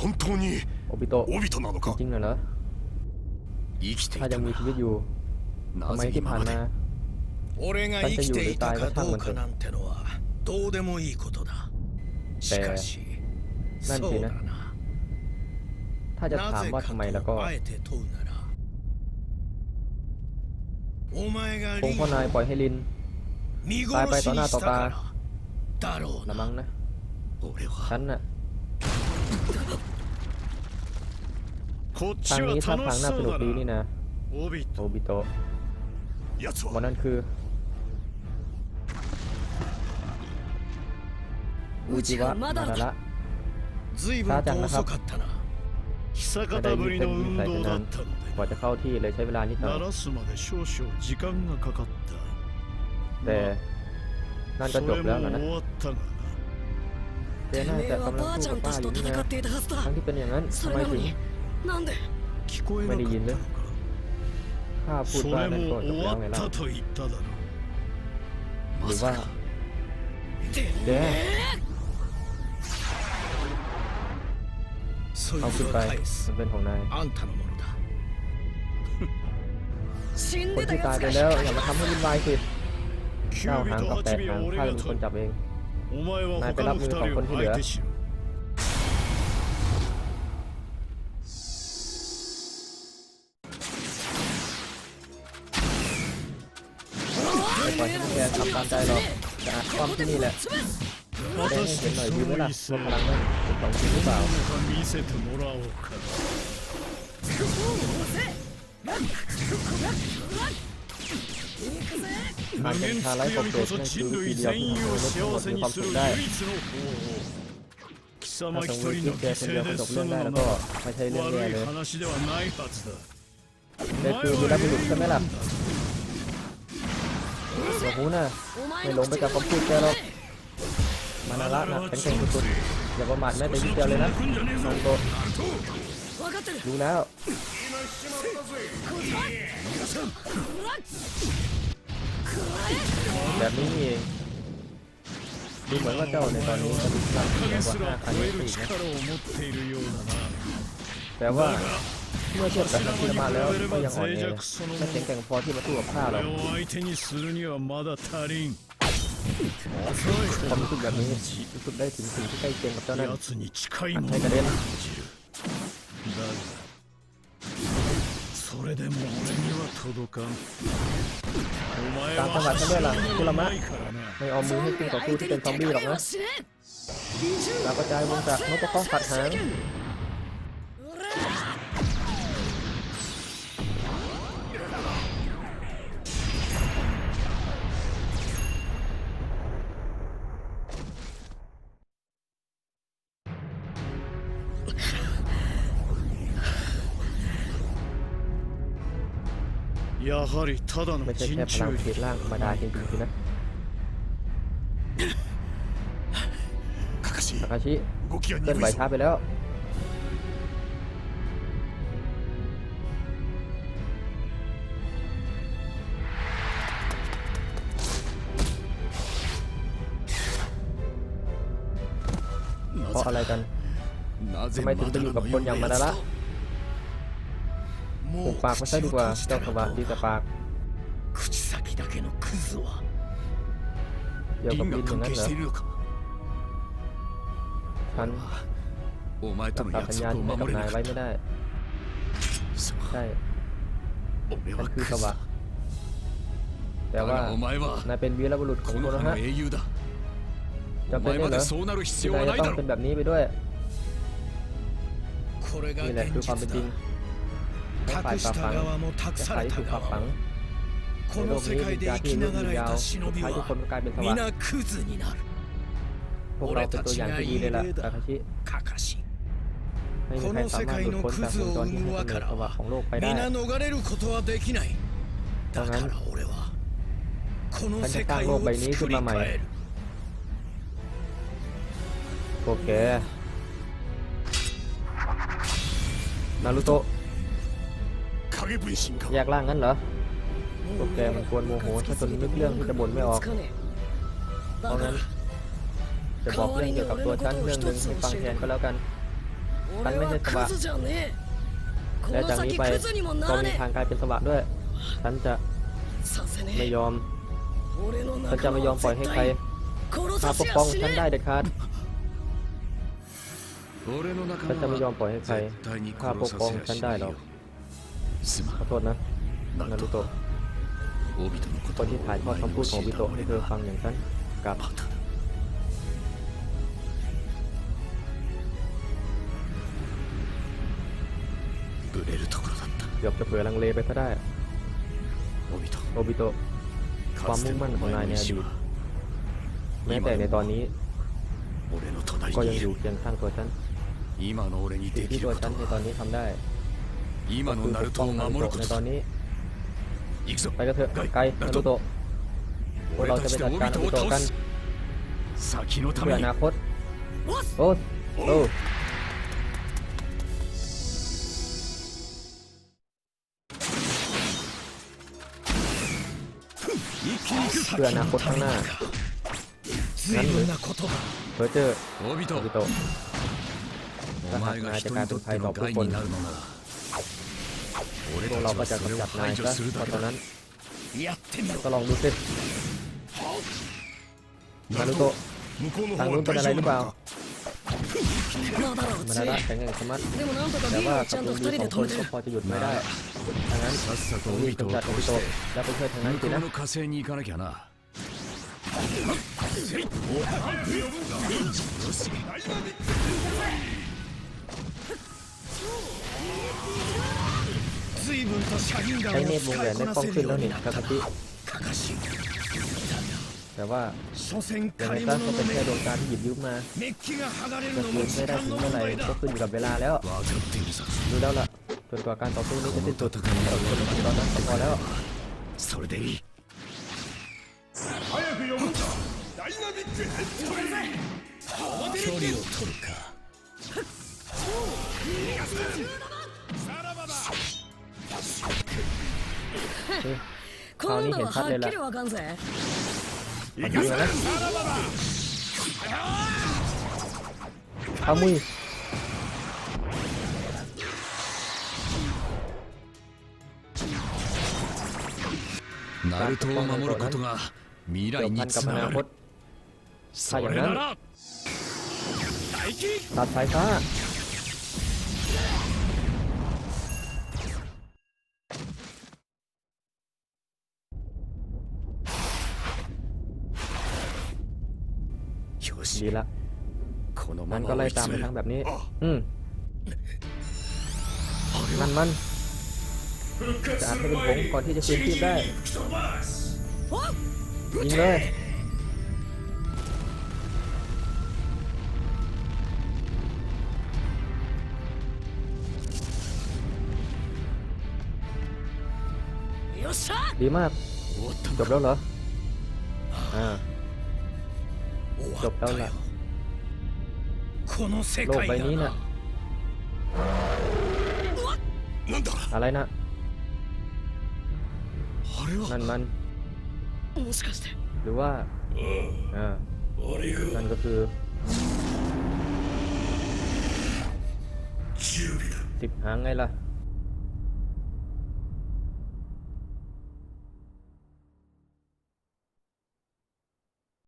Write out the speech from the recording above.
本当に โอบิโตะ オビトなのか จริงเหรอ 生きてい ถ้า た ยังมีชีวิตอยู่ な ทำไม ぜ ที่ 今 ผ่าน まで มา 俺が生きていたかどうかなんてのはどうでもいいことだしかしなんてねそうだな ถ้าจะถาม なぜ ว่า か ทำไมแล้วก็ とあえて問うならお前が คง リン พ่อนายปล่อยให้ลิน 見 ตายไป 殺し ต่อหน้า に ต่ し อ た ตา からだろう ละ な มั้งนะ 俺は ฉันน่ะ こっ ทางนี้ท่าทางน่าสนุกดีนี่นะโอบิโตะวันนั้นคืออุจิวะมาระละช้าจังนะครับจะได้ยึดเป็นนิสัยนั้นกว่าจะเข้าที่เลยใช้เวลานิดหน่อยแต่นั่นก็จบแล้วนะ แกน่าจะกำลังสู้กับป้าอยู่นี่นะทั้งที่เป็นอย่างนั้นทำไมถึงไม่ได้ยินนะข้าพูดว่านั่นก็จบแล้วไงล่ะหรือว่าแกเอาขึ้นไปมันเป็นของนายคนที่ตายไปแล้วอย่ามาทำให้วุ่นวายสิเจ้าหางกับแตกหางข้าจะเป็นคนจับเอง นายไปรับมือของคนที่เหลือปยให้แกทำตามใจเราจะอาจความที่นี่แหละแกให้เห็นหน่อยดีไหมล่ะว่พลังนั้นเป็นของจริงหรือเปล่า การเป็นชาไลฟ์ของเด็กนั่นคือปีเดียวที่ทำให้รถทั้งหมดมีความสุขได้ถ้าสมมติคิดแคนเดียวจบเรื่องได้แล้วก็ไม่ใช่เรื่องแย่เลยเด็กคือมีรับผิดชอใช่ไหมล่ะโอ้โหน่ะไม่ลงไปกับคำพูดแกหรอกมานาระนะแข็นเก่งสุดๆอย่าประมาทแม้แต่ทีเดียวเลยนะน้องโตรู้แล้ว แบบนี้เองดูเหมือนว่าเจ้าในตอนนี้จะมีพลัข็งแกร่ง5,000ปีนะแต่ว่าเมื่อเทียบกับนักกีาแล้วก็ยังอ่อนแอไม่แข็งแกร่งพอที่มาตู้กับข้าเรากความรู้สึกแบบนี้รู้สึกได้ถึงสิ่งที่ใกล้เคียงกับเจ้านั่นอันใช้กระเด็น それでも俺には届かんお前 ตามจังหวะ は ฉันด้วยล่ะคุรามะ ないからな ไม่เอามือให้คู่ต่อสู้ที่เป็นซอมบี้หรอกนะ 死ね ดาวกระจายวงจากนกกระข้องขัดหาง やはりただの ไม่ใช่ 人 แค่พลัง 中 เพศร่างธรรมดาจริงๆสินะ かかし ทาคาชิ 動きが เคลื่อน 鈍 ไหวย ぞ ช้าไปแล้ว เพราะอะไรกัน なぜ ทำไมถึงไปอยู่กับคนอย่างมาดาระ も ปกปากไม่ใช่ดีกว่าเจ้าขวะดีแต่ปากเกี่ยวกับลิ้นนั้นเหรอฉันตับตาสัญญาณกับนายไว้ไม่ได้ใช่ฉันคือขวะแต่ว่านายเป็นวีรบุรุษของโคโนฮะจำเป็นได้เหรอนายจะต้องเป็นแบบนี้ไปด้วยนี่แหละคือความเป็นจริง 託した側も託された側もこの世界で生きながら得た忍びは皆クズになる。俺たちがいいだカカシこの世界のクズを生むわからは皆逃れることはできない。だから俺はこの世界を作り変える。オッケー。ナルト。 แยกร่างงั้นเหรอพวกแกมันควรโมโหถ้าตนนึกเรื่องที่จะบ่นไม่ออก เพราะงั้น จะบอกเรื่องเกี่ยวกับตัวฉันเรื่องหนึ่งให้ฟังแทนก็แล้วกันฉันไม่ใช่สวะและจากนี้ไปก็มีทางกลายเป็นสวะด้วย ฉันจะไม่ยอม ฉันจะไม่ยอมปล่อยให้ใครมาปกป้องฉันได้เด็ดขาดฉันจะไม่ยอมปล่อยให้ใครข้าปกป้องฉันได้หรอก ขอโทษนะนารูโตะคนที่ถ่ายทอดคำพูดของวิโตะให้เธอฟังอย่างนั้นกับเกือบจะเผื่อลังเลไปก็ได้โอบิโตะความมุ่งมั่นของนายในอดีตแม้แต่ในตอนนี้ ก็ยังอยู่เคียงข้างตัวฉันสิ่งที่ตัวฉันในตอนนี้ทำได้ 今 ก็ の คือ ナ ป ル ก ト ป้อง を นารู 守る โตะ こ ใน と ตอน だ นี้ 行くぞ ไปกันเถอะ ガイ ไกล ナ นา ル รู ト โตะพวก 俺 เรา た จะ ち ไป で จัด オ การ ビ นา ト รู を โตะกัน倒す先のた เพื่ め ออ に นาคตโอ้โอ้ 一気に行く เพื่ออนาคตข้างหน้า 随分なことだ เพอเจอร์ オビト โอบิโตะ お前が人にとっての害になるのなら俺 พวกเราก็จะกำจัดนายซะพราะฉะนั้นก็ลองดูสินารุโตะทางนู้นเป็นอะไรหรือเปล่ามานาระแข็งแกงสมัติแต่ว่ากับลุงดีของคนก็พอจะหยุดไม่ได้ดังนั้นผมรีบกำจัดนารุโตแล้วก็ไปช่วทางนั้นสินะโใช้ を เนตรวงแหว 使い น こ ได้ な คล่อง せる ขึ้น よ แล้ว うに นี่ なった คาคาชิ かかし แต่ว่า 所詮 อย่างไร 借り ซะ 物 ก็ の เป็นแค่ 目 ดวงตาที่หยิบยืมมา メッキが剥がれる จะ の คื も น 時 ไม่ได้ 間 ถึง の เมื่อไหร่ 問題だ ก็ขึ้นอยู่กับเวลาแล้ว 分かっているさ รู้แล้วล่ะจนกว่าการต่อสู้นี้จะสิ้นสุดเราคนตอนนั้นก็พอแล้ว それでいい距離を取るか 今度ははっきりわかんぜ。い。けさらばだを守ることが未来につながる。それなら。大 ดีละมันก็ไล่ตามไปทางแบบนี้ อืมนั่นมันจะอัดให้เป็นผงก่อนที่จะคืนที่ได้ยิงเลยดีมากจบแล้วเหรออ่า จบแล้วล่ะโลกใบนี้น่ะอะไรนะนั่นมันหรือว่าเออนั่นก็คือสิบหางไงล่ะ